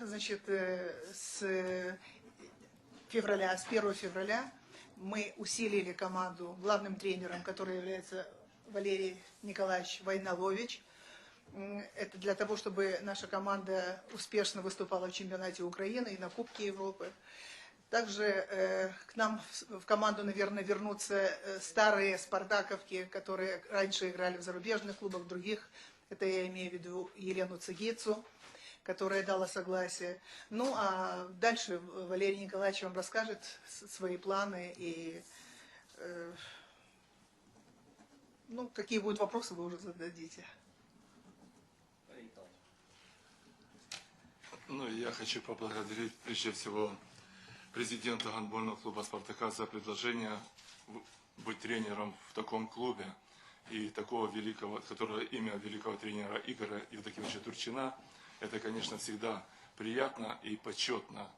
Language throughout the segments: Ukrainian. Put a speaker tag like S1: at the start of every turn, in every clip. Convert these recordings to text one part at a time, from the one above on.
S1: значит, э, с февраля, с 1 февраля мы усилили команду главным тренером, который является Валерий Николаевич Войнолович. Это для того, чтобы наша команда успешно выступала в чемпионате Украины и на Кубке Европы. Также э, к нам в- в команду, наверное, вернутся э, старые спартаковки, которые раньше играли в зарубежных клубах, других. Это я имею в виду Елену Цигицу, которая дала согласие. Ну, а дальше Валерий Николаевич вам расскажет свои планы и э, ну, какие будут вопросы, вы уже зададите.
S2: Ну, я хочу поблагодарить прежде всего президента гандбольного клуба «Спартака» за предложение быть тренером в таком клубе и такого великого, которого имя великого тренера Игоря Евдокимовича Турчина. Это, конечно, всегда приятно и почетно.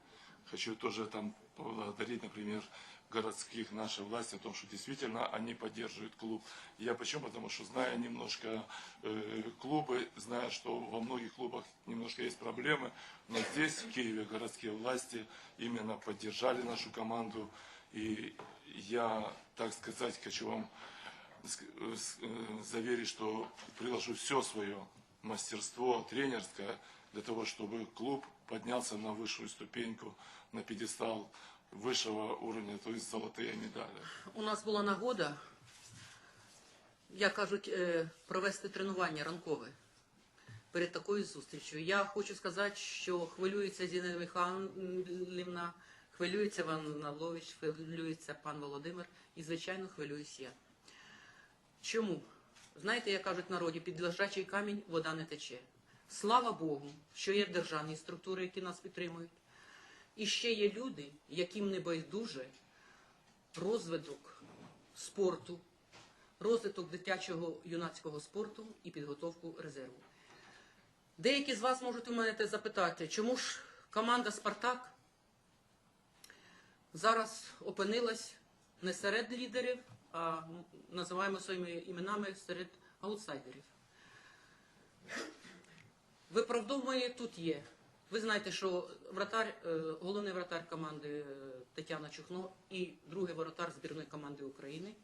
S2: Хочу тоже там поблагодарить, например, городских наших власти о том, что действительно они поддерживают клуб. Я почему? Потому что зная немножко э, клубы, зная, что во многих клубах немножко есть проблемы, но здесь, в Киеве, городские власти именно поддержали нашу команду. И я, так сказать, хочу вам заверить, что приложу все свое мастерство тренерское для того, чтобы клуб поднялся на высшую ступеньку, на пьедестал высшего уровня, то есть золотые медали.
S3: У нас була нагода, як кажуть, е, провести тренування ранкове перед такою зустрічю. Я хочу сказати, що хвилюється Зіна Михайлівна, хвилюється Іван Налович, хвилюється пан Володимир і, звичайно, хвилююсь я. Чому? Знаєте, як кажуть народі, під лежачий камінь вода не тече. Слава Богу, що є державні структури, які нас підтримують. І ще є люди, яким не байдуже розвиток спорту, розвиток дитячого юнацького спорту і підготовку резерву. Деякі з вас можуть у мене запитати, чому ж команда Спартак зараз опинилась не серед лідерів, називаємо своїми іменами серед аутсайдерів. Виправдовування тут є. Ви знаєте, що вратар, е, головний вратар команди е, Тетяна Чухно і другий воротар збірної команди України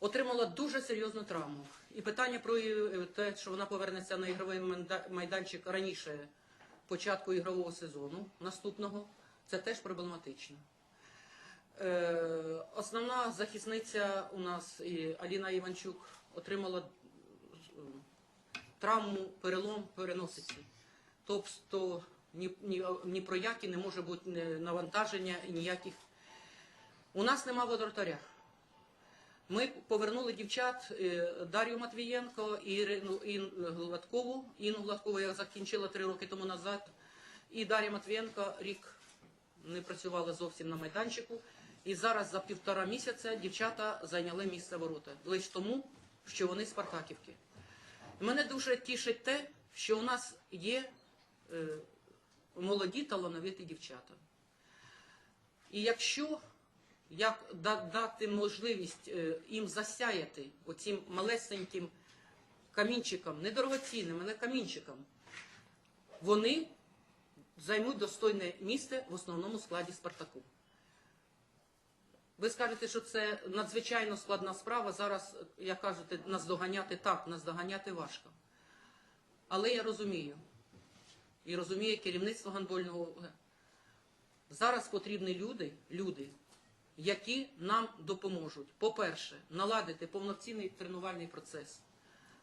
S3: отримала дуже серйозну травму. І питання про е, те, що вона повернеться на ігровий майданчик раніше початку ігрового сезону наступного, це теж проблематично. Е, основна захисниця у нас Аліна Іванчук отримала е, травму, перелом переносиці. Тобто ні, ні, ні про які не може бути е, навантаження ніяких. У нас нема водоротаря. Ми повернули дівчат Дар'ю Матвієнко і Ірину Гладкову. Інну Гладкову я закінчила три роки тому назад. І Дар'я Матвієнко рік не працювала зовсім на майданчику. І зараз за півтора місяця дівчата зайняли місце ворота. Лише тому, що вони спартаківки. Мене дуже тішить те, що у нас є е, молоді талановиті дівчата. І якщо як да- дати можливість е, їм засяяти оцим малесеньким камінчиком, не дорогоцінним, а не камінчиком, вони займуть достойне місце в основному складі Спартаку. Ви скажете, що це надзвичайно складна справа. Зараз, як кажете, наздоганяти так, наздоганяти важко. Але я розумію, і розуміє керівництво гандбольного. Зараз потрібні люди, люди, які нам допоможуть. По-перше, наладити повноцінний тренувальний процес.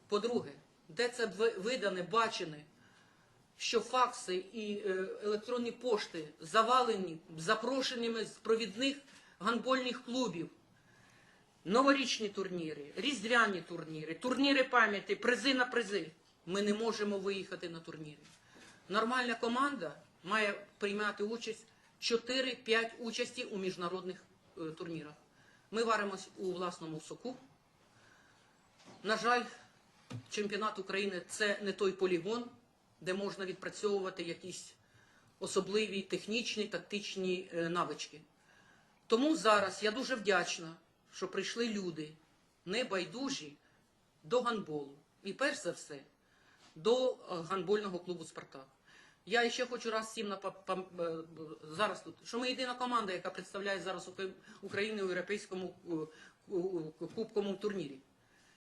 S3: По-друге, де це видане, бачене, що факси і е, електронні пошти завалені запрошеннями з провідних гандбольних клубів. Новорічні турніри, різдвяні турніри, турніри пам'яті, призи на призи. Ми не можемо виїхати на турніри. Нормальна команда має приймати участь 4-5 участі у міжнародних е, турнірах. Ми варимось у власному соку. На жаль, чемпіонат України це не той полігон, де можна відпрацьовувати якісь особливі технічні, тактичні е, навички. Тому зараз я дуже вдячна, що прийшли люди небайдужі до гандболу. І перш за все до е, гандбольного клубу Спартак. Я ще хочу раз всім на зараз тут, що ми єдина команда, яка представляє зараз Україну у європейському е, кубковому турнірі.